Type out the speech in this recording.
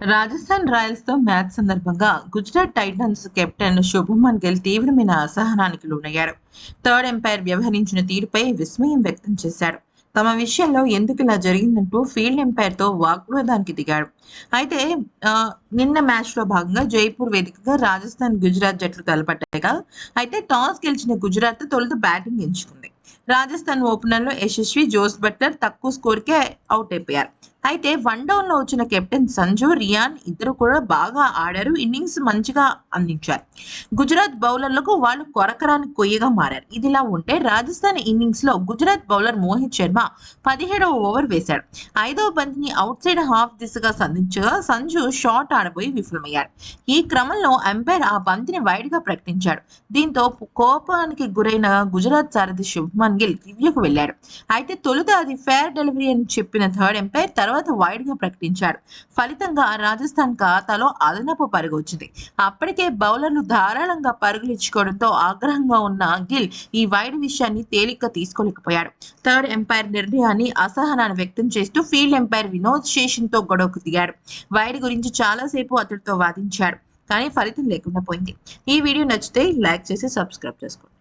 రాజస్థాన్ రాయల్స్తో మ్యాచ్ సందర్భంగా Gujarat Titans captain Shubman Gill తీవ్రమైన అసహనానికి లోనయ్యారు. థర్డ్ ఎంపైర్ వ్యవహరించిన తీరుపై విస్మయం వ్యక్తం చేశాడు. తమ విషయంలో ఎందుకు ఇలా జరిగిందంటూ ఫీల్డ్ ఎంపైర్తో వాగ్వాదానికి దిగాడు. అయితే నిన్న మ్యాచ్లో భాగంగా జైపూర్ వేదికగా రాజస్థాన్ గుజరాత్ జట్లు తలపట్టాయిగా. అయితే టాస్ గెలిచిన గుజరాత్ తొలుత బ్యాటింగ్ ఎంచుకుంది. రాజస్థాన్ ఓపెనర్లో యశస్వి జోస్ బట్లర్ తక్కువ స్కోర్కే అవుట్ అయిపోయారు. అయితే వన్ డౌన్లో వచ్చిన కెప్టెన్ సంజు రియాన్ ఇద్దరు కూడా బాగా ఆడారు ఇన్నింగ్స్ మంచిగా అందించారు. గుజరాత్ బౌలర్లకు వాళ్ళు కొరకరాని కొయ్యగా మారారు. ఇదిలా ఉంటే రాజస్థాన్ ఇన్నింగ్స్లో గుజరాత్ బౌలర్ మోహిత్ శర్మ పదిహేడవ ఓవర్ వేశాడు. ఐదవ బంతిని అవుట్ సైడ్ హాఫ్ దిశగా సంధించగా సంజు షాట్ ఆడబోయి విఫలమయ్యాడు. ఈ క్రమంలో అంపైర్ ఆ బంతిని వైడ్గా ప్రకటించాడు. దీంతో కోపానికి గురైన గుజరాత్ సారథి శుభ్మన్ గిల్ రివ్యూకు వెళ్ళాడు. అయితే తొలుత అది ఫేర్ డెలివరీ అని చెప్పిన థర్డ్ ఎంపైర్ తర్వాత వైడ్గా ప్రకటించాడు ఫలితంగా రాజస్థాన్ ఖాతాలో అదనపు పరుగు వచ్చింది. అప్పటికే బౌలర్లు ధారాళంగా పరుగులు ఇచ్చుకోవడంతో ఆగ్రహంగా ఉన్న గిల్ ఈ వైడ్ విషయాన్ని తేలిగ్గా తీసుకోలేకపోయాడు. థర్డ్ ఎంపైర్ నిర్ణయాన్ని అసహనాన్ని వ్యక్తం చేస్తూ ఫీల్డ్ ఎంపైర్ వినోద్ శేషన్తో గొడవకు దిగాడు. వైడ్ గురించి చాలాసేపు అతడితో వాదించాడు కానీ ఫలితం లేకుండా పోయింది. ఈ వీడియో నచ్చితే లైక్ చేసి సబ్స్క్రైబ్ చేసుకోండి.